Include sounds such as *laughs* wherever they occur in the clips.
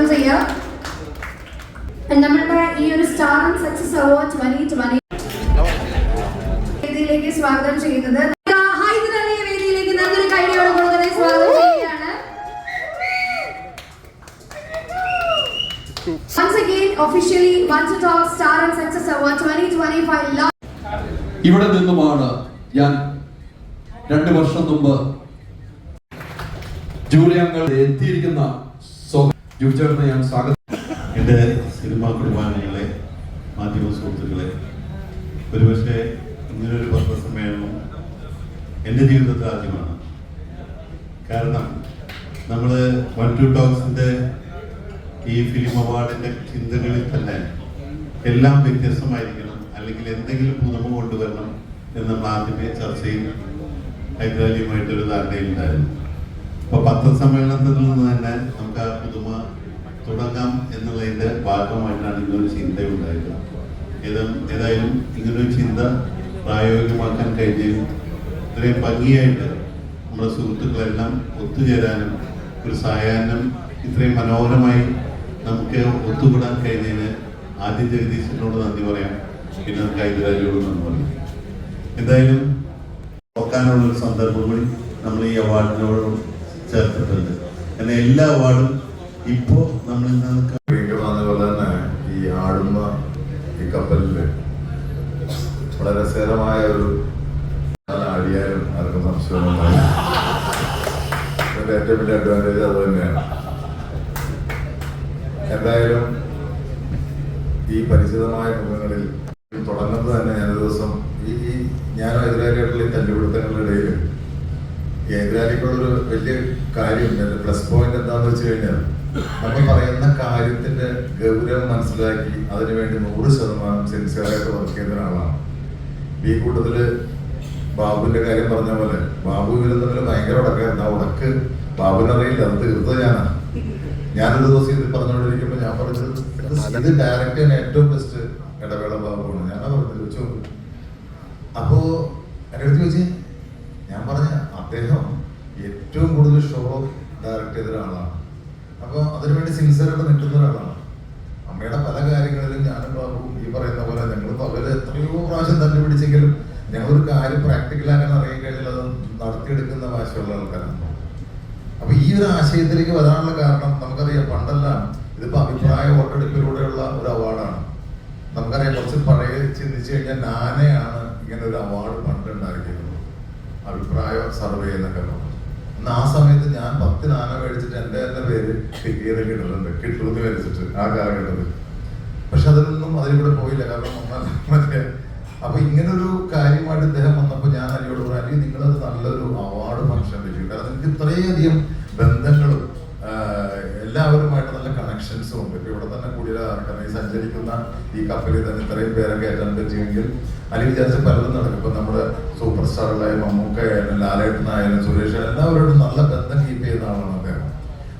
സ്വാഗതം ചെയ്യാം. നമ്മളുടെ ഈ ഒരു star and success award twenty twenty വേദിയിലേക്ക് സ്വാഗതം ചെയ്യുന്നത്. കൈയോടെ സ്വാഗതം ചെയ്യുകയാണ്. Once again, officially, One to Talk Star and Success Award 2025 Love ഇവിടെ നിന്നുമാണ് ഞാൻ രണ്ട് വർഷം മുമ്പ് ജൂറി അംഗങ്ങൾ എത്തിയിരിക്കുന്ന ജൂറി ഞാൻ സ്വാഗതം. എന്റെ സിനിമാ കുടുംബാംഗങ്ങളെ മാധ്യമ സുഹൃത്തുക്കളെ ഒരുപക്ഷെ ഇങ്ങനൊരു പത്രസമ്മേളനം എന്റെ ജീവിതത്തിൽ ആദ്യമാണ്. കാരണം നമ്മൾ വൺ ടു ടോക്സിന്റെ ഈ ഫിലിം അവാർഡിന്റെ ചിന്തകളിൽ തന്നെ എല്ലാം വ്യത്യസ്തമായിരിക്കണം അല്ലെങ്കിൽ എന്തെങ്കിലും പുതുമ കൊണ്ടുവരണം എന്ന് നമ്മൾ ആദ്യമേ ചർച്ചയിൽ ഹൈദരാലിയുമായിട്ടൊരു ധാരണയിലുണ്ടായിരുന്നു. അപ്പോൾ പത്രസമ്മേളനത്തിൽ നിന്ന് തന്നെ നമുക്ക് ആ പുതുമ തുടങ്ങാം എന്നുള്ളതിന്റെ ഭാഗമായിട്ടാണ് ഇങ്ങനൊരു ചിന്ത ഉണ്ടായത് ഏത് ഏതായാലും ഇങ്ങനൊരു ചിന്ത പ്രായോഗികമാക്കാൻ കഴിഞ്ഞു ഇത്രയും ഭംഗിയായിട്ട് നമ്മുടെ സുഹൃത്തുക്കളെല്ലാം ഒത്തുചേരാനും ഒരു സായാഹ്നം ഇത്രയും മനോഹരമായി നമുക്ക് ഒത്തുകൂടാൻ കഴിഞ്ഞതിന് ആദ്യം ജഗദീശനോട് നന്ദി പറയാം. പിന്നെ കൈതരാജിയോട് നന്ദി പറയാം. എന്തായാലും നോക്കാനുള്ള ഒരു സന്ദർഭം കൂടി നമ്മൾ ഈ അവാർഡിനോട് ചേർത്തിട്ടുണ്ട്. അങ്ങനെ എല്ലാ അവാർഡും ഇപ്പോൾ നമ്മളിൽ നിന്ന് അതുപോലെ തന്നെ ഈ ആടുന്ന ഈ കപ്പലിൽ വളരെ രസകരമായ ഒരു ആടിയാലും ആർക്കും സംശയമൊന്നുമില്ല ഏറ്റവും വലിയ അഡ്വാന്റേജ് അത് തന്നെയാണ്. എന്തായാലും ഈ പരിചിതമായ മുഖങ്ങളിൽ തുടങ്ങുന്നത് തന്നെ ഞാൻ ദിവസം ഈ ഞാനും എതിരായിട്ടുള്ള ഈ തല്ലുപിടുത്തങ്ങളുടെ ഇടയിൽ എതിരാളിക്കുള്ളൊരു വലിയ കാര്യം പ്ലസ് പോയിന്റ് എന്താന്ന് വെച്ച് കഴിഞ്ഞാൽ നമ്മൾ പറയുന്ന കാര്യത്തിന്റെ ഗൗരവം മനസ്സിലാക്കി അതിനുവേണ്ടി നൂറ് ശതമാനം സിൻസിയറായിട്ട് വർക്ക് ചെയ്യുന്ന ഒരാളാണ്. ഈ കൂട്ടത്തിൽ ബാബുവിന്റെ കാര്യം പറഞ്ഞ പോലെ ബാബു ഇവരും തമ്മിൽ ഭയങ്കര ഉടക്കായിരുന്നു ആ ഉടക്ക്? ബാബുവിനറിയില്ല. അത് തീർത്ത ഞാനാണ് ഞാനൊരു ദിവസം ഇത് പറഞ്ഞുകൊണ്ടിരിക്കുമ്പോൾ ഞാൻ പറഞ്ഞത് ഇത് ഡയറക്റ്റ് തന്നെ ഏറ്റവും ബെസ്റ്റ് ഇടവേള ബാബുവാണ്. ഞാനാ പറഞ്ഞത് ചോദിച്ചു. അപ്പോ അടുത്ത് ചോദിച്ചേ ഞാൻ പറഞ്ഞ അദ്ദേഹം ഏറ്റവും കൂടുതൽ ഷോ ഡയറക്റ്റ് ചെയ്ത ഒരാളാണ് അപ്പോൾ സിൻസിയറായിട്ട് നിൽക്കുന്ന ഒരാളാണ് അമ്മയുടെ പല കാര്യങ്ങളിലും ഞാനും ബാബു ഈ പറയുന്ന പോലെ ഞങ്ങൾ പകൽ എത്രയോ പ്രാവശ്യം തല്ലി പിടിച്ചെങ്കിലും ഞങ്ങളൊരു കാര്യം പ്രാക്ടിക്കലാക്കാൻ കഴിഞ്ഞാൽ അത് നടത്തിയെടുക്കുന്ന വാശിയുള്ള ആൾക്കാരാണ്. അപ്പൊ ഈ ഒരു ആശയത്തിലേക്ക് വരാനുള്ള കാരണം നമുക്കറിയാം പണ്ടെല്ലാം ഇതിപ്പോ അഭിപ്രായ വോട്ടെടുപ്പിലൂടെയുള്ള ഒരു അവാർഡാണ്. നമുക്കറിയാം കുറച്ച് പഴയ ചിന്തിച്ചു കഴിഞ്ഞാൽ നാനയാണ് ഇങ്ങനെ ഒരു അവാർഡ് പണ്ട് ഉണ്ടാക്കിയിരുന്നത് അഭിപ്രായ സർവേ എന്നൊക്കെ അന്ന് ആ സമയത്ത് ഞാൻ പത്ത് നാന പേര് ടിക്കറ്റ് ഇടുന്നുണ്ട് കിട്ടുമെന്ന് മേടിച്ചിട്ട് ആ കാലഘട്ടത്തിൽ പക്ഷെ അതിലൊന്നും അതിലൂടെ പോയില്ല. കാരണം മറ്റേ അപ്പൊ ഇങ്ങനൊരു കാര്യമായിട്ട് ഇദ്ദേഹം വന്നപ്പോ ഞാൻ അലിയോട് പറഞ്ഞു അലി നിങ്ങളത് നല്ലൊരു അവാർഡ് ഫംഗ്ഷൻ വെച്ചു കാരണം എനിക്ക് ഇത്രയധികം ബന്ധങ്ങളും എല്ലാവരുമായിട്ട് നല്ല കണക്ഷൻസും ഉണ്ട്. ഇപ്പൊ ഇവിടെ തന്നെ കൂടിയ കാരണം ഈ സഞ്ചരിക്കുന്ന ഈ കപ്പലിൽ തന്നെ ഇത്രയും പേരെ കയറ്റാൻ പറ്റിയെങ്കിൽ അലി വിചാരിച്ച പലതും നടക്കും. ഇപ്പൊ നമ്മുടെ സൂപ്പർ സ്റ്റാറുകളായ മമ്മൂക്ക ആയാലും ലാലേട്ടനായാലും സുരേഷ് എല്ലാവരോടും നല്ല ബന്ധം കീപ്പ്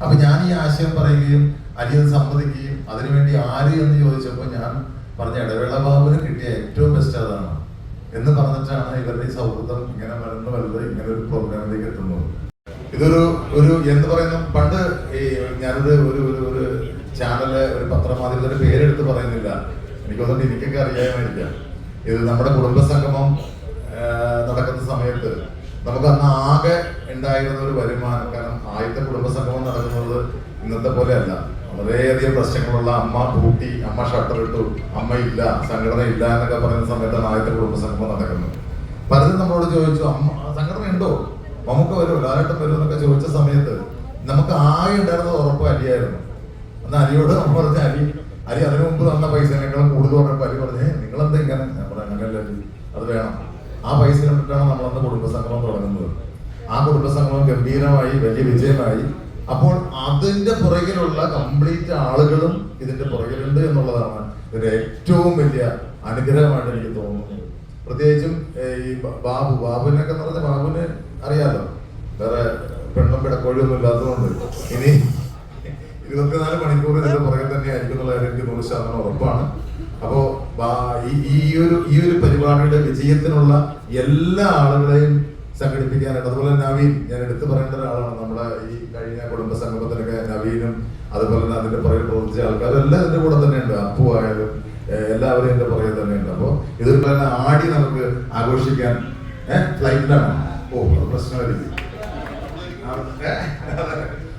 അപ്പൊ ഞാൻ ഈ ആശയം പറയുകയും അലി അത് സമ്മതിക്കുകയും അതിനുവേണ്ടി ആര് എന്ന് ചോദിച്ചപ്പോൾ ഞാൻ പറഞ്ഞ ഇടവേള ബാബുവിന് കിട്ടിയ ഏറ്റവും ബെസ്റ്റ് അതാണ്. എന്ന് പറഞ്ഞിട്ടാണ് ഇവരുടെ ഈ സൗഹൃദം ഇങ്ങനെ വളർന്നു വലുത് ഇങ്ങനെ ഒരു പ്രോഗ്രാമിലേക്ക് എത്തുന്നത്. ഇതൊരു ഒരു എന്ത് പറയുന്നു? പണ്ട് ഈ ഞാനൊരു ഒരു ഒരു ഒരു ചാനൽ ഒരു പത്രമാധ്യമത്തിന്റെ പേരെടുത്ത് പറയുന്നില്ല. എനിക്ക് തോന്നുന്നു എനിക്കൊക്കെ അറിയാമായിരിക്കാം. ഇത് നമ്മുടെ കുടുംബസംഗമം സംഗമം നടക്കുന്ന സമയത്ത് നമുക്ക് അന്ന് ആകെ ഉണ്ടായിരുന്ന ഒരു വരുമാനം കാരണം ആദ്യത്തെ കുടുംബസംഗമം നടക്കുന്നത് ഇന്നത്തെ പോലെയല്ല. വളരെയധികം പ്രശ്നങ്ങളുള്ള അമ്മ പൂട്ടി അമ്മ ഷട്ടർ ഇട്ടു അമ്മ ഇല്ല സംഘടന ഇല്ല എന്നൊക്കെ പറയുന്ന സമയത്താണ് ആദ്യത്തെ കുടുംബസംഗമം നടക്കുന്നത്. പലരും നമ്മളോട് ചോദിച്ചു അമ്മ സംഘടന ഉണ്ടോ? നമുക്ക് വരുമോ ലാലട്ടം വരുമോ എന്നൊക്കെ ചോദിച്ച സമയത്ത് നമുക്ക് ആകെ ഉണ്ടായിരുന്നത് ഉറപ്പ് അരിയായിരുന്നു. അന്ന് അരിയോട് നമ്മൾ പറഞ്ഞ അരി അരി അതിനു മുമ്പ് തന്ന പൈസ കൂടുതൽ പറഞ്ഞപ്പോൾ അരി പറഞ്ഞേ നിങ്ങളെന്താ ഇങ്ങനെ? നമ്മൾ അങ്ങനെയല്ല അത് വേണം. ആ പൈസ കണ്ടിട്ടാണ് നമ്മളന്ന് കുടുംബസംഗമം തുടങ്ങുന്നത്. ആ കുടുംബസംഗമം ഗംഭീരമായി വലിയ വിജയമായി. അപ്പോൾ അതിന്റെ പുറകിലുള്ള കംപ്ലീറ്റ് ആളുകളും ഇതിന്റെ പുറകിലുണ്ട് എന്നുള്ളതാണ് ഇതിന്റെ ഏറ്റവും വലിയ അനുഗ്രഹമായിട്ട് എനിക്ക് തോന്നുന്നത്. പ്രത്യേകിച്ചും ഈ ബാബു ബാബുവിനൊക്കെ എന്ന് പറഞ്ഞാൽ ബാബുവിന് അറിയാലോ. വേറെ പെണ്ണും പിടക്കോഴിയൊന്നും ഇല്ലാത്തതുകൊണ്ട്. ഇനി ഇരുപത്തിനാല് മണിക്കൂർ ഇതിന്റെ പുറകെ തന്നെ ആയിരിക്കും എന്നുള്ള എനിക്ക് നൂറ് ശതമാനം ഉറപ്പാണ്. ഈ- ഒരു ഈ ഒരു പരിപാടിയുടെ വിജയത്തിനുള്ള എല്ലാ ആളുകളെയും സംഘടിപ്പിക്കാനായിട്ട്. അതുപോലെ നവീൻ ഞാൻ എടുത്തു പറയേണ്ട ഒരാളാണ് നമ്മുടെ ഈ കഴിഞ്ഞ കുടുംബ സംഗമത്തിലൊക്കെ നവീനും അതുപോലെ തന്നെ അതിന്റെ പുറകെ പ്രവർത്തിച്ച ആൾക്കാരെല്ലാം എന്റെ കൂടെ തന്നെയുണ്ട്. അപ്പു ആയാലും എല്ലാവരും എന്റെ പുറകെ തന്നെയുണ്ട്. അപ്പോൾ ഇതുപോലെ തന്നെ ആടി നമുക്ക് ആഘോഷിക്കാൻ ഏഹ് ഫ്ലൈറ്റിലാണ്? ഓ പ്രശ്നമായിരിക്കും.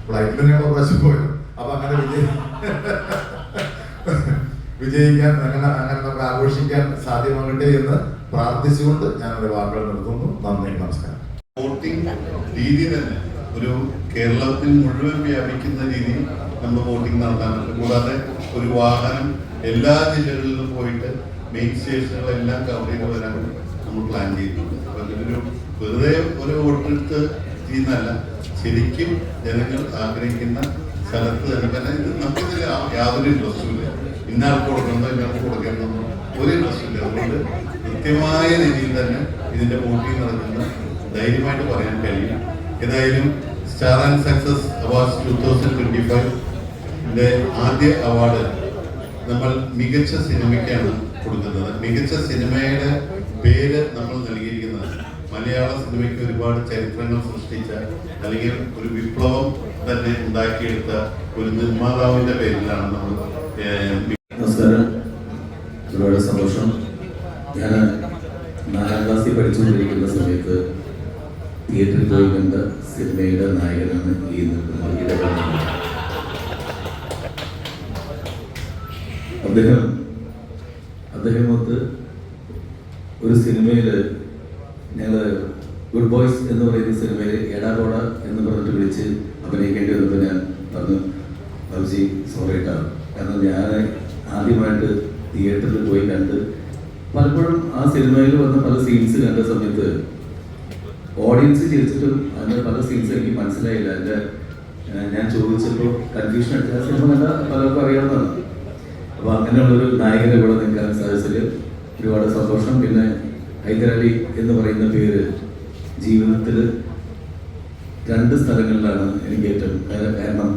ഫ്ലൈറ്റിൽ ഞങ്ങൾ പ്രാവശ്യം പോയത് അപ്പൊ അങ്ങനെ വിജയി *laughs* വിജയിക്കാൻ അങ്ങനെ അങ്ങനെ നമുക്ക് ആഘോഷിക്കാൻ സാധ്യമാകട്ടെ എന്ന് പ്രാർത്ഥിച്ചുകൊണ്ട് ഞാൻ ഒരു വാക്കുകൾ നിർത്തുന്നു. നന്ദി നമസ്കാരം. വോട്ടിംഗ് രീതി തന്നെ. ഒരു കേരളത്തിൽ മുഴുവൻ വ്യാപിക്കുന്ന രീതി നമ്മൾ വോട്ടിംഗ് നടത്താനുണ്ട് കൂടാതെ ഒരു വാഹനം എല്ലാ ജില്ലകളിലും പോയിട്ട് മെയിൻ സ്റ്റേഷനുകളെല്ലാം കവർ ചെയ്ത് വരാൻ നമ്മൾ പ്ലാൻ ചെയ്തിട്ടുണ്ട്. അപ്പം വെറുതെ ഒരു വോട്ടെടുത്ത് ചെയ്യുന്നതല്ല. ശരിക്കും ജനങ്ങൾ ആഗ്രഹിക്കുന്ന സ്ഥലത്ത് തന്നെ ഇത് നമുക്കിതിൽ യാതൊരു ഇൻട്രസ്റ്റും ഇല്ല. ഇന്നാൾക്ക് ഇന്ന ആൾക്ക് കൊടുക്കണമെന്നോ ഒരു പ്രശ്നമില്ല. അതുകൊണ്ട് കൃത്യമായ രീതിയിൽ തന്നെ ഇതിന്റെ വോട്ടിംഗ് നടക്കുന്ന ധൈര്യമായിട്ട് പറയാൻ കഴിയും. ഏതായാലും star and success awards two thousand twenty ഫൈവിന്റെ ആദ്യ അവാർഡ് നമ്മൾ മികച്ച സിനിമയ്ക്കാണ് കൊടുക്കുന്നത്. മികച്ച സിനിമയുടെ പേര് നമ്മൾ നൽകിയിരിക്കുന്നത് മലയാള സിനിമയ്ക്ക് ഒരുപാട് ചരിത്രങ്ങൾ സൃഷ്ടിച്ച അല്ലെങ്കിൽ ഒരു വിപ്ലവം തന്നെ ഉണ്ടാക്കിയെടുത്ത ഒരു നിർമ്മാതാവിന്റെ പേരിലാണ് നമ്മൾ ഒരുപാട് സന്തോഷം. ഞാൻ നാലാം ക്ലാസ്സിൽ പഠിച്ചുകൊണ്ടിരിക്കുന്ന സമയത്ത് തിയേറ്ററിൽ പോയി കണ്ട സിനിമയുടെ നായകനാണ് ഈ നിൽക്കുന്നത് അദ്ദേഹം അദ്ദേഹം അത് ഒരു സിനിമയിൽ ഞങ്ങൾ ഗുഡ് ബോയ്സ് എന്ന് പറയുന്ന സിനിമയിൽ എടാപോട എന്ന് പറഞ്ഞിട്ട് വിളിച്ച് അഭിനയിക്കേണ്ടി വന്നപ്പോൾ ഞാൻ പറഞ്ഞു ബാബുജി സോറി കേട്ടോ കാരണം ഞാൻ ആദ്യമായിട്ട് തിയേറ്ററിൽ പോയി കണ്ട് പലപ്പോഴും ആ സിനിമയിൽ വന്ന പല സീൻസ് കണ്ട സമയത്ത് ഓഡിയൻസ് ചിരിച്ചിട്ടും അതിന്റെ പല സീൻസ് എനിക്ക് മനസ്സിലായില്ല എന്റെ ഏഹ്, ഞാൻ ചോദിച്ചപ്പോൾ കൺഫ്യൂഷൻ അടിച്ച ആ സിനിമ കണ്ട പലർക്കും അറിയാവുന്നതാണ് അപ്പോൾ അങ്ങനെയുള്ളൊരു നായകനെ കൂടെ നിൽക്കാൻ സാധിച്ചതിൽ ഒരുപാട് സന്തോഷം. പിന്നെ ഹൈദരാലി എന്ന് പറയുന്ന പേര് ജീവിതത്തിൽ രണ്ട് സ്ഥലങ്ങളിലാണ് എനിക്ക് ഏറ്റവും കാരണം.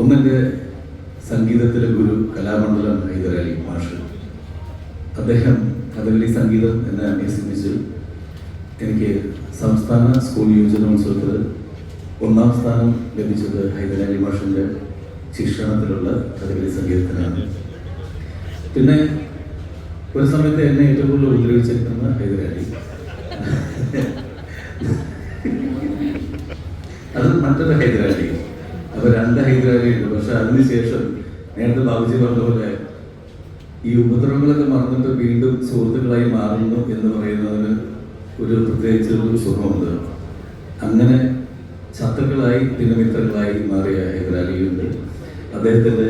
ഒന്നെന്റെ സംഗീതത്തിലെ ഗുരു കലാമണ്ഡലം ഹൈദരാലി മാഷ്. അദ്ദേഹം കഥകളി സംഗീതം എന്നെ അന്വേഷിച്ച് എനിക്ക് സംസ്ഥാന സ്കൂൾ യുവജനോത്സവത്തിൽ ഒന്നാം സ്ഥാനം ലഭിച്ചത് ഹൈദരാലി മാഷിന്റെ ശിക്ഷണത്തിലുള്ള കഥകളി സംഗീതത്തിനാണ്. പിന്നെ ഒരു സമയത്ത് എന്നെ ഏറ്റവും കൂടുതൽ ഉപദ്രവിച്ചിരിക്കുന്ന ഹൈദരാലി. അത് മറ്റൊരു ഹൈദരാലി. അപ്പൊ രണ്ട് ഹൈദരാലി ഉണ്ട്. പക്ഷെ അതിനുശേഷം നേരത്തെ ബാബുജി പറഞ്ഞ പോലെ ഈ ഉപദ്രവങ്ങളൊക്കെ മറന്നിട്ട് വീണ്ടും സുഹൃത്തുക്കളായി മാറുന്നു എന്ന് പറയുന്നതിന് ഒരു പ്രത്യേകിച്ച് ഒരു സുഖമുണ്ട്. അങ്ങനെ ശത്രുക്കളായി ദിനമിത്രങ്ങളായി മിത്രങ്ങളായി മാറിയ ഹൈദരാലിയുണ്ട്. അദ്ദേഹത്തിന്റെ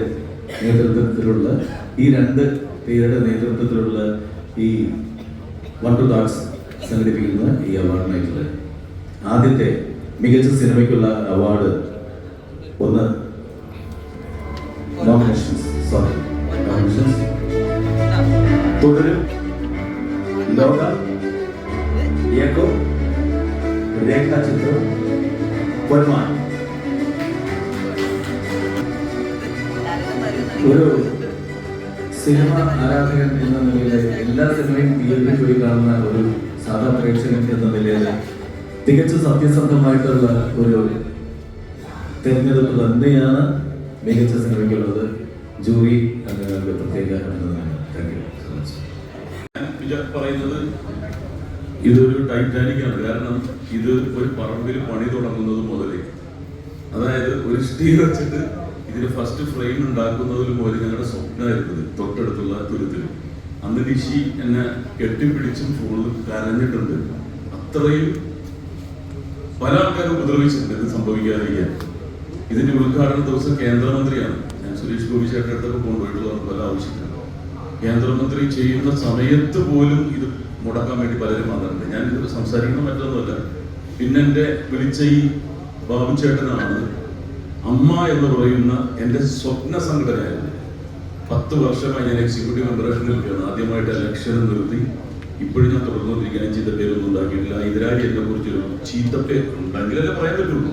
നേതൃത്വത്തിലുള്ള ഈ രണ്ട് പേരുടെ നേതൃത്വത്തിലുള്ള ഈ വൺ ടു ഡോട്ട്സ് സംഘടിപ്പിക്കുന്ന ഈ അവാർഡിനായിട്ടുള്ള ആദ്യത്തെ മികച്ച സിനിമയ്ക്കുള്ള അവാർഡ് ഒന്ന് നോമിനേഷൻസ് തുടരും. ലോക. ഏകോ രേഖാചിത്രം. സിനിമ ആരാധകൻ എന്ന നിലയിൽ എല്ലാ സിനിമയും തിയേറ്ററിൽ പോയി കാണുന്ന ഒരു സാധാ പ്രേക്ഷകൻ എന്ന നിലയിൽ തികച്ച സത്യസന്ധമായിട്ടുള്ള ഒരു തെരഞ്ഞെടുപ്പ് തന്നെയാണ് മികച്ച സിനിമയ്ക്കുള്ളത്. ജൂറി അംഗങ്ങൾക്ക് പ്രത്യേക അഭിനന്ദനങ്ങൾ. താങ്ക് യു ഇതൊരു ടൈറ്റാനിക് ആണ്. കാരണം ഇത് ഒരു പറമ്പിൽ പണി തുടങ്ങുന്നത് മുതലേ. അതായത് ഒരു സ്റ്റീൽ വെച്ചിട്ട് ഇതിന് ഫസ്റ്റ് ഫ്രെയിം ഉണ്ടാക്കുന്നതിൽ പോലും ഞങ്ങളുടെ സ്വപ്നമായിരുന്നത് തൊട്ടടുത്തുള്ള തുരുത്തിൽ അന്ന് ഋഷി എന്നെ കെട്ടിപ്പിടിച്ചും ഫോണിൽ കരഞ്ഞിട്ടുണ്ട്. അത്രയും പല ആൾക്കാരും ഉപദ്രവിച്ചിട്ടുണ്ട് ഇത് സംഭവിക്കാതിരിക്കാൻ. ഇതിന്റെ ഉദ്ഘാടന ദിവസം കേന്ദ്രമന്ത്രിയാണ്. ഞാൻ സുരേഷ് ഗോപി ചേട്ടന്റെ അടുത്തൊക്കെ കൊണ്ടുപോയിട്ടുള്ള പല ആവശ്യത്തിനും. കേന്ദ്രമന്ത്രി ചെയ്യുന്ന സമയത്ത് പോലും ഇത് മുടക്കാൻ വേണ്ടി പലരും വന്നിട്ടുണ്ട്. ഞാൻ ഇത് സംസാരിക്കുന്ന മറ്റൊന്നുമല്ല പിന്നെ എന്റെ വിളിച്ച ഈ ബാബു ചേട്ടനാണ് അമ്മ എന്ന് പറയുന്ന എന്റെ സ്വപ്ന സംഘടനയായിരുന്നു. പത്ത് വർഷമായി ഞാൻ എക്സിക്യൂട്ടീവ് മെമ്പറേഷൻ നിൽക്കുകയാണ്. ആദ്യമായിട്ട് ഇലക്ഷൻ നിർത്തി. ഇപ്പോഴും ഞാൻ തുടർന്നുകൊണ്ടിരിക്കുകയാണ്. ചീത്ത പേരൊന്നും ഉണ്ടാക്കിയിട്ടില്ല. ഇതിനായി എന്നെ കുറിച്ചൊരു ചീത്തപ്പേര് ഉണ്ടെങ്കിലല്ലേ പറയാൻ പറ്റുള്ളൂ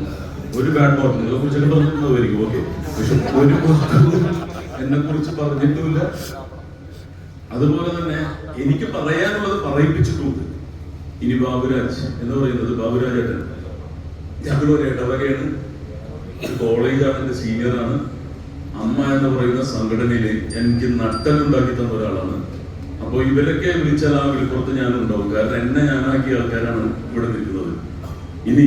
ഒരു ബാഡ് മോട്ട് നിങ്ങളെ കുറിച്ചൊക്കെ പറഞ്ഞിട്ടുണ്ടാവുമായിരിക്കും. ഓക്കെ പക്ഷെ ഒരു എന്നെ കുറിച്ച് പറഞ്ഞിട്ടുമില്ല. അതുപോലെ തന്നെ എനിക്ക് പറയാനുള്ളത് പറയിപ്പിച്ചിട്ടുണ്ട്. ഇനി ബാബുരാജ് എന്ന് പറയുന്നത് ബാബുരാജ് ഏട്ടൻ ഞങ്ങളൊരു ഇടവകയാണ്. കോളേജാണ് എന്റെ സീനിയറാണ് അമ്മ എന്ന് പറയുന്ന സംഘടനയിൽ എനിക്ക് നട്ടലുണ്ടാക്കി തന്ന ഒരാളാണ്. അപ്പോൾ ഇവരൊക്കെ വിളിച്ചാൽ ആ വിളിപ്പുറത്ത് ഞാനുണ്ടാവും. കാരണം എന്നെ ഞാനാക്കിയ ആൾക്കാരാണ് ഇവിടെ നിൽക്കുന്നത്. ഇനി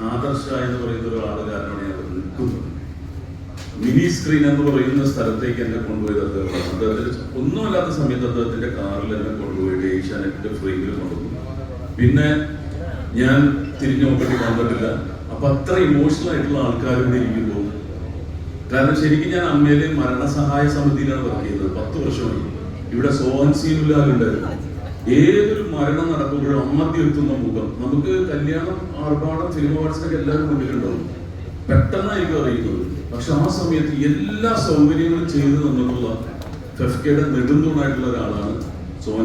നാദർഷ എന്ന് പറയുന്ന ഒരു കാരണമാണ് ഞാൻ നിൽക്കുന്നത്. മിനി സ്ക്രീൻ എന്ന് പറയുന്ന സ്ഥലത്തേക്ക് എന്നെ കൊണ്ടുപോയത് അദ്ദേഹമാണ്. അദ്ദേഹത്തിന് ഒന്നുമല്ലാത്ത സമയത്ത് അദ്ദേഹത്തിന്റെ കാറിൽ എന്നെ കൊണ്ടുപോയിട്ട് ഏഷ്യാനെറ്റിന്റെ ഫ്രെയിമിൽ കൊണ്ടുപോകും പിന്നെ ഞാൻ തിരിഞ്ഞു നോക്കേണ്ടി വന്നിട്ടില്ല. അപ്പൊ അത്ര ഇമോഷണൽ ആയിട്ടുള്ള ആൾക്കാർ ഇവിടെ ഇരിക്കുന്നു. കാരണം ശരിക്കും ഞാൻ അമ്മയിലെ മരണസഹായ സമിതിയിലാണ് വർക്ക് ചെയ്യുന്നത്. പത്ത് വർഷമായി. ഇവിടെ സോഹൻ ഏതൊരു മരണം നടക്കുമ്പോഴും അമ്മത്തി എത്തുന്ന മുഖം. നമുക്ക് കല്യാണം ആർഭാടം സിനിമ വാട്സിനൊക്കെ എല്ലാവരും മുന്നിലുണ്ടാവും പെട്ടെന്നായിരിക്കും അറിയുന്നത്. പക്ഷെ ആ സമയത്ത് എല്ലാ സൗകര്യങ്ങളും ചെയ്തു തന്നിട്ടുള്ള ഫെഫ്കയുടെ നെടുന്തൂണായിട്ടുള്ള ഒരാളാണ്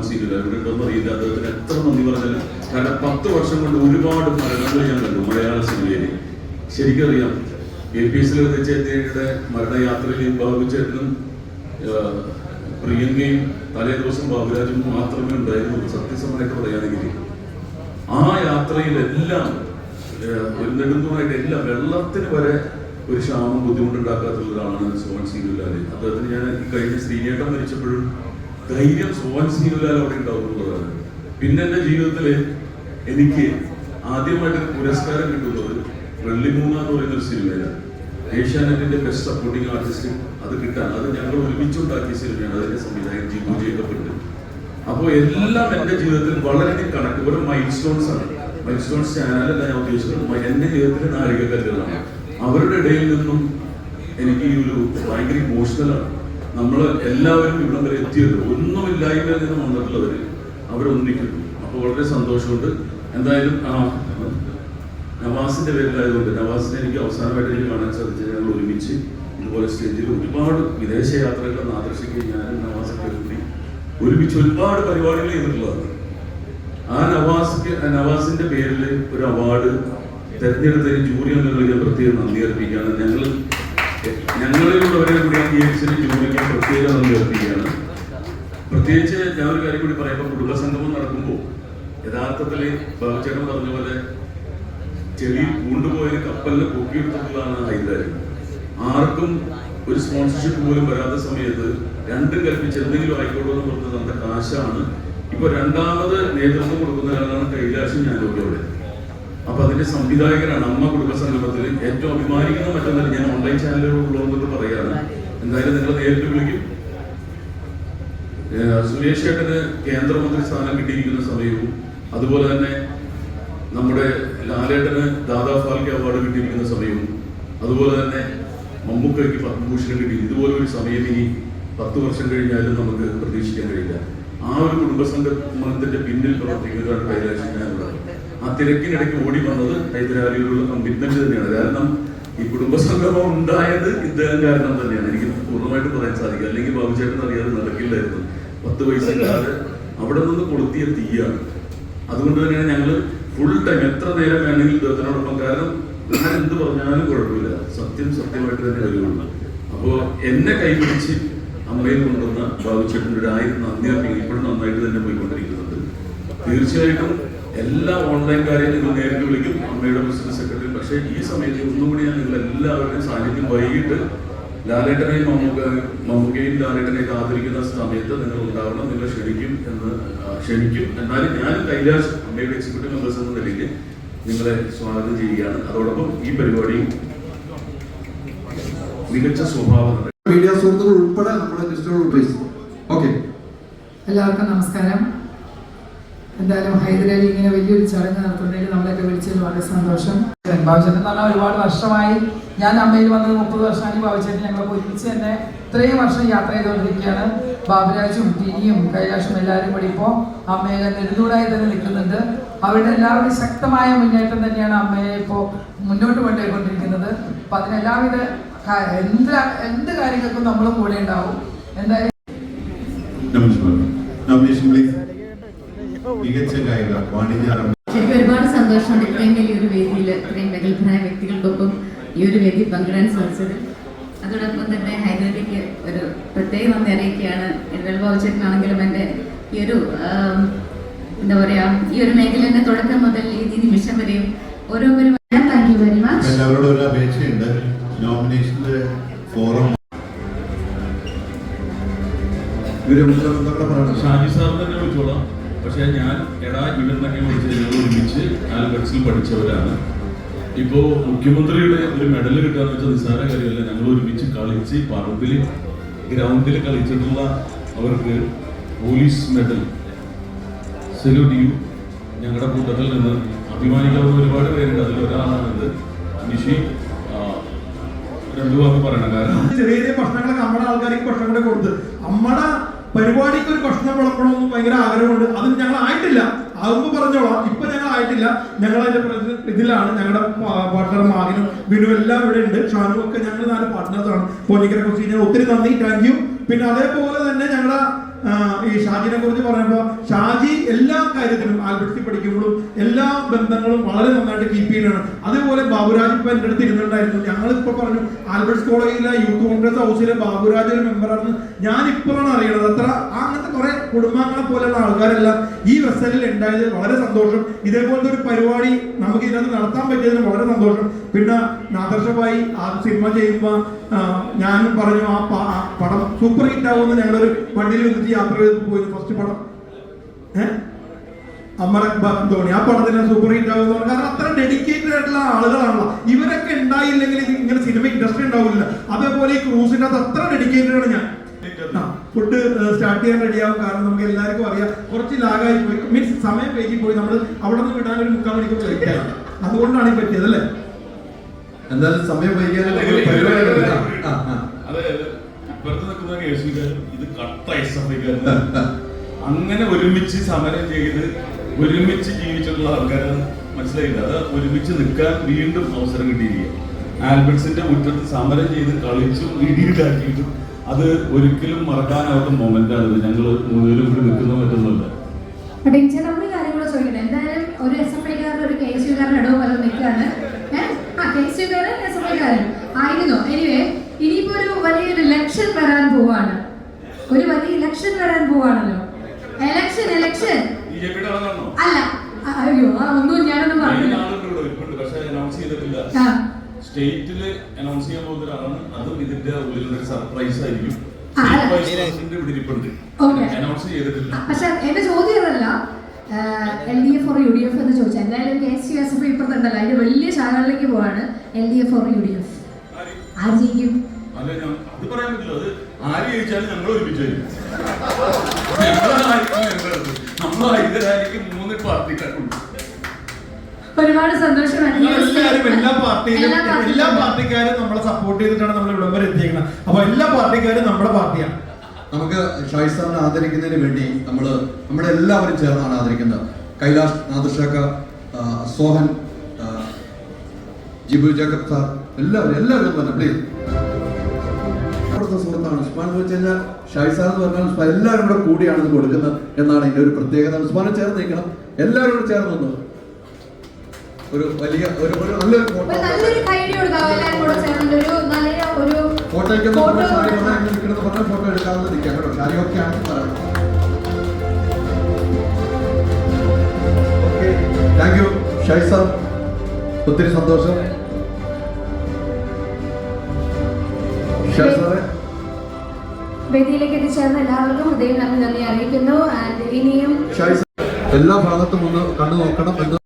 സീനുല ഇവിടെ ഉണ്ടോന്ന് അറിയില്ല. അദ്ദേഹത്തിന് എത്ര നന്ദി പറഞ്ഞാലും കാരണം പത്ത് വർഷം കൊണ്ട് ഒരുപാട് മരണങ്ങൾ ഞാൻ കണ്ടു മലയാള സിനിമയിൽ. ശരിക്കറിയാം എ പി എസ് ചേട്ടയുടെ മരണയാത്രയിൽ ബാബുചേട്ടനും പ്രിയങ്കയും തലേ ദിവസം ബാബുരാജും മാത്രമേ ഉണ്ടായിരുന്നുള്ളൂ സത്യസന്ധമായിട്ട് പറയുകയാണെങ്കിൽ ആ യാത്രയിലെല്ലാം ഒരു നെടുന്തൂണായിട്ട് എല്ലാം വെള്ളത്തിന് വരെ ഒരു ക്ഷാമം ബുദ്ധിമുട്ടുണ്ടാക്കാത്ത ഒരാളാണ് സോൺ സീനുലാൽ അദ്ദേഹത്തിന് ഞാൻ ഈ കഴിഞ്ഞ ശ്രീനേട്ടം മരിച്ചപ്പോഴും ധൈര്യം സോഹൻ സീനുലാൽ അവിടെ ഉണ്ടാവുന്നതാണ് പിന്നെ എന്റെ ജീവിതത്തിൽ എനിക്ക് ആദ്യമായിട്ട് പുരസ്കാരം കിട്ടുന്നത് വെള്ളിമൂങ്ങ എന്ന് പറയുന്ന ഒരു സിനിമയിലാണ് ഏഷ്യാനെറ്റിന്റെ ബെസ്റ്റ് സപ്പോർട്ടിംഗ് ആർട്ടിസ്റ്റ് അത് കിട്ടാൻ അത് ഞങ്ങൾ ഒരുമിച്ചുണ്ടാക്കിയ സിനിമയാണ്. അതിന്റെ സംവിധായകൻ ജിബു ജേക്കബ് ഉണ്ട്. അപ്പോൾ എല്ലാം എന്റെ ജീവിതത്തിൽ വളരെ കണക്ക് ഒരു മൈൽ സ്റ്റോൺസ് ആണ്. മൈൽ സ്റ്റോൺസ് ചാനലല്ല ഞാൻ ഉദ്ദേശിച്ചത് എന്റെ ജീവിതത്തിലെ നാഴികക്കല്ലുകളാണ്. അവരുടെ ഇടയിൽ നിന്നും എനിക്ക് ഈ ഒരു ഭയങ്കര ഇമോഷണലാണ് നമ്മൾ എല്ലാവരും ഇവിടം വരെ എത്തിയത് ഒന്നുമില്ലായ്മയിൽ നിന്ന് വന്നിട്ടുള്ളവര് അവരൊന്നിക്കുന്നു അപ്പോൾ വളരെ സന്തോഷമുണ്ട്. എന്തായാലും ആ നവാസിന്റെ പേരിലായതുകൊണ്ട് നവാസിനെ എനിക്ക് അവസാനമായിട്ട് എനിക്ക് കാണാൻ സാധിച്ചത് ഞങ്ങൾ ഒരുമിച്ച് ഇതുപോലെ സ്റ്റേജിൽ ഒരുപാട് വിദേശ യാത്രകളെന്ന് ആദർശിക്കുകയും ഞാനും നവാസൊക്കെ കൂടി ഒരുമിച്ച് ഒരുപാട് പരിപാടികൾ ചെയ്തിട്ടുള്ളതാണ്. ആ നവാസിക്ക് നവാസിന്റെ പേരിൽ ഒരു അവാർഡ് തെരഞ്ഞെടുത്തതിന് ജൂറി ഞാൻ പ്രത്യേകം നന്ദി അർപ്പിക്കുകയാണ്. ഞങ്ങൾ ഞങ്ങളിലുള്ളവരെ കൂടി അംഗീകരിച്ചതിന് ജൂറിക്ക് പ്രത്യേക നന്ദി അർപ്പിക്കുകയാണ് പ്രത്യേകിച്ച് ഞാൻ ഒരു കാര്യം കൂടി പറയുമ്പോൾ കുടുംബസംഗമം നടക്കുമ്പോൾ യഥാർത്ഥത്തിൽ ബാബുചേട്ടൻ പറഞ്ഞ പോലെ ചെളി കൊണ്ടുപോയ കപ്പലിനെ പൊക്കിയെടുത്തിട്ടുള്ളതാണ് ഹൈദരാലി ആർക്കും ഒരു സ്പോൺസർഷിപ്പ് പോലും വരാത്ത സമയത്ത് രണ്ടും കൽപ്പിച്ച് എന്തെങ്കിലും ആയിക്കോട്ടെ എന്ന് പറഞ്ഞത് തന്ന കാശാണ്. ഇപ്പൊ രണ്ടാമത് നേതൃത്വം കൊടുക്കുന്ന ഒരാളാണ് കൈലാഷും ഒക്കെ അവിടെ അപ്പൊ അതിന്റെ സംവിധായകനാണ് അമ്മ കുടുംബ സംഗമത്തിൽ ഏറ്റവും അഭിമാനിക്കുന്ന മറ്റൊന്നല്ല ഞാൻ ഓൺലൈൻ ചാനലുകൾ ഉള്ളതുകൊണ്ട് പറയാണ് എന്തായാലും നിങ്ങൾ നേരിട്ട് വിളിക്കും. സുരേഷ് ചേട്ടന് കേന്ദ്രമന്ത്രി സ്ഥാനം കിട്ടിയിരിക്കുന്ന സമയവും അതുപോലെ തന്നെ നമ്മുടെ ലാലേട്ടന് ദാദാ ഫാൽക്കെ അവാർഡ് കിട്ടിയിരിക്കുന്ന സമയവും അതുപോലെ തന്നെ മമ്മൂക്കയ്ക്ക് പത്മഭൂഷണം കിട്ടി. ഇതുപോലെ ഒരു സമയം ഇനി പത്ത് വർഷം കഴിഞ്ഞാലും നമുക്ക് പ്രതീക്ഷിക്കാൻ കഴിയില്ല. ആ ഒരു കുടുംബസംഗമത്തിന്റെ പിന്നിൽ പ്രവർത്തിക്കുന്നതാണ് കൈലാശിക്കാനുള്ളത് ആ തിരക്കിനിടയ്ക്ക് ഓടി വന്നത് ഹൈദരാബാദിലുള്ള കമ്മിറ്റ്മെന്റ് തന്നെയാണ്. കാരണം ഈ കുടുംബസംഗമം ഉണ്ടായത് ഇദ്ദേഹം കാരണം തന്നെയാണ്. എനിക്ക് പൂർണമായിട്ട് പറയാൻ സാധിക്കും അല്ലെങ്കിൽ ബാബുചേട്ടൻ അറിയാതെ നടക്കില്ലായിരുന്നു. പത്ത് വയസ്സില്ലാതെ അവിടെ നിന്ന് കൊളുത്തിയ തീയാണ്. അതുകൊണ്ട് തന്നെയാണ് ഞങ്ങൾ ഫുൾ ടൈം എത്ര നേരം വേണമെങ്കിലും ഇദ്ദേഹത്തിനോടൊപ്പം. കാരണം ഞാൻ എന്ത് പറഞ്ഞാലും കുഴപ്പമില്ല. സത്യം സത്യമായിട്ട് തന്നെ അറിവുണ്ട് അപ്പോ എന്നെ കൈപിടിച്ച് അമ്മയിൽ കൊണ്ടുവന്ന ബാബുചേട്ടന്റെ ഒരു ആയിരം നന്ദി ഇപ്പോഴും നന്നായിട്ട് തന്നെ പോയിക്കൊണ്ടിരിക്കുന്നുണ്ട്. തീർച്ചയായിട്ടും എല്ലാ ഓൺലൈൻ കാര്യം നിങ്ങൾ നേരിട്ട് വിളിക്കും. അമ്മയുടെ ബിസിനസ് സെക്രട്ടറി പക്ഷേ ഈ സമയത്ത് ഒന്നുകൂടി ഞാൻ നിങ്ങൾ എല്ലാവരുടെയും സാന്നിധ്യം വൈകിട്ട് ലാലേട്ടനെയും മമ്മൂക്ക മമ്മൂക്കയും ലാലേട്ടനെയും ആദരിക്കുന്ന സമയത്ത് നിങ്ങൾ ഉണ്ടാവണം. നിങ്ങൾ ക്ഷണിക്കും എന്ന് ക്ഷണിക്കും. എന്നാലും ഞാൻ കൈലാഷ് അമ്മയുടെ എക്സിക്യൂട്ടീവ് മെമ്പേഴ്സ് എന്ന നിലയിൽ നിങ്ങളെ സ്വാഗതം ചെയ്യുകയാണ്. അതോടൊപ്പം ഈ പരിപാടി മികച്ച സ്വഭാവം മീഡിയ സുഹൃത്തുക്കൾ ഉൾപ്പെടെ നമ്മുടെ ഓക്കെ എല്ലാവർക്കും നമസ്കാരം. എന്തായാലും ഹൈദരാലി ഇങ്ങനെ വലിയൊരു ചടങ്ങ് നടത്തുന്നതിൽ നമ്മളൊക്കെ വിളിച്ചതിൽ വളരെ സന്തോഷം. ബാബുചേട്ടൻ എന്ന് പറഞ്ഞാൽ ഒരുപാട് വർഷമായി ഞാൻ അമ്മയിൽ വന്നത് മുപ്പത് വർഷമായി ബാബുചേട്ടൻ ഞങ്ങൾ ഒരുമിച്ച് തന്നെ ഇത്രയും വർഷം യാത്ര ചെയ്തുകൊണ്ടിരിക്കുകയാണ്. ബാബുരാജും ടിനിയും കൈലാഷും എല്ലാവരും കൂടി ഇപ്പോൾ അമ്മയെ നെടുന്നൂടായി തന്നെ നിൽക്കുന്നുണ്ട്. അവരുടെ എല്ലാവരുടെയും ശക്തമായ മുന്നേറ്റം തന്നെയാണ് അമ്മയെ ഇപ്പോൾ മുന്നോട്ട് കൊണ്ടുപോയിക്കൊണ്ടിരിക്കുന്നത്. അപ്പം അതിനെല്ലാവിധ എന്ത് എന്ത് കാര്യങ്ങൾക്കും നമ്മളും കൂടെ ഉണ്ടാവും. എന്തായാലും മികച്ച ഗായിക വാണിജ്യ ശരിക്കും ഒരുപാട് സന്തോഷമുണ്ട്. ഇത്രയും വലിയൊരു വേദിയിൽ ഇത്രയും പ്രഗത്ഭരായ വ്യക്തികൾക്കൊപ്പം ഈ ഒരു വേദി പങ്കിടാൻ സാധിച്ചത്. അതോടൊപ്പം തന്നെ ഹൈദരാബാദിക്ക് ഒരു പ്രത്യേക നന്ദി അറിയിക്കുകയാണ്. എഴുതൽ ബാബുചേട്ടനാണെങ്കിലും എന്റെ ഈ ഒരു എന്താ പറയുക ഈ ഒരു മേഖലയുടെ തുടക്കം മുതൽ ഈ നിമിഷം വരെയും ഓരോ താങ്ക് യു വെരി മച്ച് എല്ലാവരോടും ഒരു അപേക്ഷയുണ്ട്. നോമിനേഷന്റെ ഫോറം ഷാജി സാറിനെ വിളിച്ചോളാം. പക്ഷെ ഞാൻ എടാ ഇവരെന്നൊക്കെ വിളിച്ച് ഞങ്ങൾ ഒരുമിച്ച് ആൽബർട്സിൽ പഠിച്ചവരാണ്. ഇപ്പോ മുഖ്യമന്ത്രിയുടെ ഒരു മെഡൽ കിട്ടുകയെന്ന് വെച്ചാൽ നിസ്സാര കാര്യമല്ല. ഞങ്ങൾ ഒരുമിച്ച് കളിച്ച് പറമ്പിൽ ഗ്രൗണ്ടിൽ കളിച്ചിട്ടുള്ള അവർക്ക് പോലീസ് മെഡൽ. സല്യൂട്ട് യു ഞങ്ങളുടെ കൂട്ടത്തിൽ നിന്ന് അഭിമാനിക്കാവുന്ന ഒരുപാട് പേരുണ്ട്. അതിൽ ഒരാളാണിത്. നിഷി രണ്ടു വാക്ക് പറയണം. കാരണം ചെറിയ ചെറിയ പ്രശ്നങ്ങളൊക്കെ നമ്മുടെ ആൾക്കാർക്ക് കൂടെ കൊടുത്ത്. നമ്മുടെ പരിപാടിക്ക് ഒരു ഭക്ഷണം വിളക്കണമെന്ന് ഭയങ്കര ആഗ്രഹമുണ്ട്. അത് ഞങ്ങൾ ആയിട്ടില്ല അതൊന്നും പറഞ്ഞോളാം. ഇപ്പൊ ഞങ്ങൾ ആയിട്ടില്ല ഞങ്ങൾ അതിന്റെ ഇതിലാണ് ഞങ്ങളുടെ പാർട്ട്ണർ മാഹിനും ബിനു എല്ലാം ഇവിടെ ഉണ്ട്. ഷാനു ഒക്കെ ഞങ്ങൾ നാല് പാർട്ട്നേഴ്സാണ് പോനിക്കരെ കുറിച്ച് ഒത്തിരി നന്ദി. താങ്ക് യു പിന്നെ അതേപോലെ തന്നെ ഞങ്ങളുടെ ഈ ഷാജിനെ കുറിച്ച് പറഞ്ഞപ്പോൾ ഷാജി എല്ലാ കാര്യത്തിലും ആൽബർട്ടി പഠിക്കുമ്പോഴും എല്ലാ ബന്ധങ്ങളും വളരെ നന്നായിട്ട് കീപ്പ് ചെയ്യുന്നതാണ് അതേപോലെ ബാബുരാജ് ഇപ്പൊ എന്റെ അടുത്ത് ഇരുന്നുണ്ടായിരുന്നു ഞങ്ങൾ പറഞ്ഞു ആൽബർട്ട്സ് കോളേജിലെ യൂത്ത് കോൺഗ്രസ് ഹൗസിലെ ബാബുരാജ് ഒരു മെമ്പറാണെന്ന് ഞാൻ ഇപ്പോഴാണ് അറിയണത്. അത്ര അങ്ങനത്തെ കുറെ കുടുംബാംഗങ്ങളെ പോലെയുള്ള ആൾക്കാരെല്ലാം ഈ വെസലിൽ ഉണ്ടായത് വളരെ സന്തോഷം. ഇതേപോലത്തെ ഒരു പരിപാടി നമുക്ക് ഇതിനകത്ത് നടത്താൻ പറ്റിയതിന് വളരെ സന്തോഷം. പിന്നെ ആദർശമായി ആ സിനിമ ചെയ്യുമ്പോൾ ഞാനും പറഞ്ഞു ആ പടം സൂപ്പർ ഹിറ്റ് ആവുമെന്ന് ഞങ്ങളൊരു വണ്ടിയിൽ വന്നിട്ട് യാത്ര ചെയ്ത് പോയിരുന്നു. ഫസ്റ്റ് പടം. ഏഹ് അമർ അക്ബർ ധോണി. ആ പടത്തിന് സൂപ്പർ ഹിറ്റ് ആവുമെന്ന് പറഞ്ഞു. കാരണം അത്ര ഡെഡിക്കേറ്റഡ് ആയിട്ടുള്ള ആളുകളാണല്ലോ. ഇവരൊക്കെ ഉണ്ടായില്ലെങ്കിൽ ഇങ്ങനെ സിനിമ ഇൻഡസ്ട്രി ഉണ്ടാവില്ല. അതേപോലെ ഈ ക്രൂസിന്റെ അത് അത്ര ഡെഡിക്കേറ്റഡ് ആണ് ഞാൻ. ഫുഡ് സ്റ്റാർട്ട് ചെയ്യാൻ റെഡിയാവും കാരണം നമുക്ക് എല്ലാവർക്കും അറിയാം. കുറച്ച് ലാഗായി പോയി. മീൻസ് സമയം വൈകി പോയി. നമ്മൾ അവിടെ നിന്ന് വിടാൻ ഒരു മുക്കാൽ മണിക്കൂർ കഴിക്കാം അതുകൊണ്ടാണ് ഈ പറ്റിയത് അല്ലേ? എന്തായാലും സമയം അങ്ങനെ ഒരുമിച്ച് സമരം ചെയ്ത് ഒരുമിച്ച് ജീവിച്ചിട്ടുള്ള ആൾക്കാരെ മനസ്സിലായില്ല? അത് ഒരുമിച്ച് നിൽക്കാൻ വീണ്ടും അവസരം കിട്ടിയിരിക്കുക ആൽബർട്സിന്റെ മുറ്റത്ത് സമരം ചെയ്ത് കളിച്ചും ഇടിയിലാക്കിയിട്ടും അത് ഒരിക്കലും മറക്കാനാവാത്ത മൊമെന്റ് ആണ്. ഞങ്ങൾ മൂന്നുപേരും ഇവിടെ നിൽക്കുന്ന പറ്റുന്നുണ്ട് എന്തായാലും ഒരു എസ് ഒരു കെ എസ് യുക്കാരൻ ഇടവ് പോലെ നിൽക്കുകയാണ് ഏഹ് ആ കെ എസ് യുക്കാരൻ എസ് എഫ് ഐക്കാരൻ ആയിരുന്നു എനിവേ ഇനിയിപ്പോ ഒരു വലിയൊരു ഇലക്ഷൻ വരാൻ പോവാണ് ഒരു വലിയ ഇലക്ഷൻ വരാൻ പോവാണല്ലോ എലക്ഷൻ എലക്ഷൻ ബി ജെ പിയുടെ ആളാണോ അല്ല ആ, അയ്യോ ആ ഒന്നും ഞാനൊന്നും പറഞ്ഞില്ല ആളുണ്ട് ഇവിടെ ഇരിപ്പുണ്ട് പക്ഷെ അനൗൺസ് ചെയ്തിട്ടില്ല ആ സ്റ്റേറ്റിൽ അനൗൺസ് ചെയ്യാൻ പോകുന്ന ഒരാളാണ് അതും ഇതിന്റെ ഉള്ളിൽ ഒരു സർപ്രൈസ് ആയിരിക്കും ആ, അല്ല. സ്റ്റേറ്റ് വൈസ് പ്രസിഡന്റ് ഇവിടെ ഇരിപ്പുണ്ട് Okay. അനൗൺസ് ചെയ്തിട്ടില്ല. ആ, പക്ഷെ എന്റെ ചോദ്യം അതല്ല L D F or U D F എന്ന് ചോദിച്ചാൽ എന്തായാലും K S U S F ഇപ്പുറത്തുണ്ടല്ലോ. അതിന്റെ വലിയ ശാഖകളിലേക്ക് പോവാണ് L D F or U D F ആര്? ജയിക്കും? അല്ല ഞാൻ അത് പറയാൻ പറ്റില്ല. അത് ആര് ജയിച്ചാലും ഞങ്ങൾ ഒരുമിച്ച് ഹൈദരാലിക്ക് മൂന്ന് പാർട്ടിക്കാരുണ്ട്. ഒരുപാട് സന്തോഷം എല്ലാവരും എല്ലാ പാർട്ടിയിലും എല്ലാ. പാർട്ടിക്കാരും നമ്മളെ സപ്പോർട്ട് ചെയ്തിട്ടാണ് നമ്മൾ ഇവിടം വരെ എത്തിയേക്കുന്നത് അപ്പൊ എല്ലാ പാർട്ടിക്കാരും നമ്മുടെ പാർട്ടിയാണ്. നമുക്ക് ഷാഹിദ് സാറിനെ ആദരിക്കുന്നതിന് വേണ്ടി നമ്മൾ നമ്മുടെ എല്ലാവരും ചേർന്നാണ് ആദരിക്കുന്നത്. കൈലാഷ് നാദർഷാക്ക സോഹൻ ജിബു ജേക്കബ് സാർ എല്ലാവരും എല്ലാവരും തന്നെ പ്ലീസ് സുഹൃത്താണ് ഉസ്മാൻ എന്ന് വെച്ച് കഴിഞ്ഞാൽ സാർ എന്ന് പറഞ്ഞാൽ ഉസ്മാൻ എല്ലാവരും കൂടെ കൂടിയാണ് ഇത് കൊടുക്കുന്നത് എന്നാണ് ഇതിന്റെ ഒരു പ്രത്യേകത. ഉസ്മാനെ ചേർന്ന് നിൽക്കണം. എല്ലാവരും കൂടെ ചേർന്ന് നിന്ന്. ഒരു വലിയ ഒരു ഒരു നല്ലൊരു ഫോട്ടോ നല്ലൊരു കൈഡി കൊടുക്കാം. എല്ലാവരും കൂടെ ചേർന്ന് ഒരു നല്ല ഒരു ഫോട്ടോ പറഞ്ഞാൽ ഫോട്ടോ എടുക്കാവുന്ന നിൽക്കാം കേട്ടോ. ഓക്കെ ആണെന്ന് okay thank you Shai sir ഒത്തിരി സന്തോഷം. ഷൈ സാറേ. വേദിയിലേക്ക് എത്തിച്ചേർന്ന എല്ലാവർക്കും ഹൃദയം നന്ദി അറിയിക്കുന്നു. ആൻഡ് ഇനിയും എല്ലാ ഭാഗത്തും ഒന്ന് കണ്ടു നോക്കണം. എന്ന്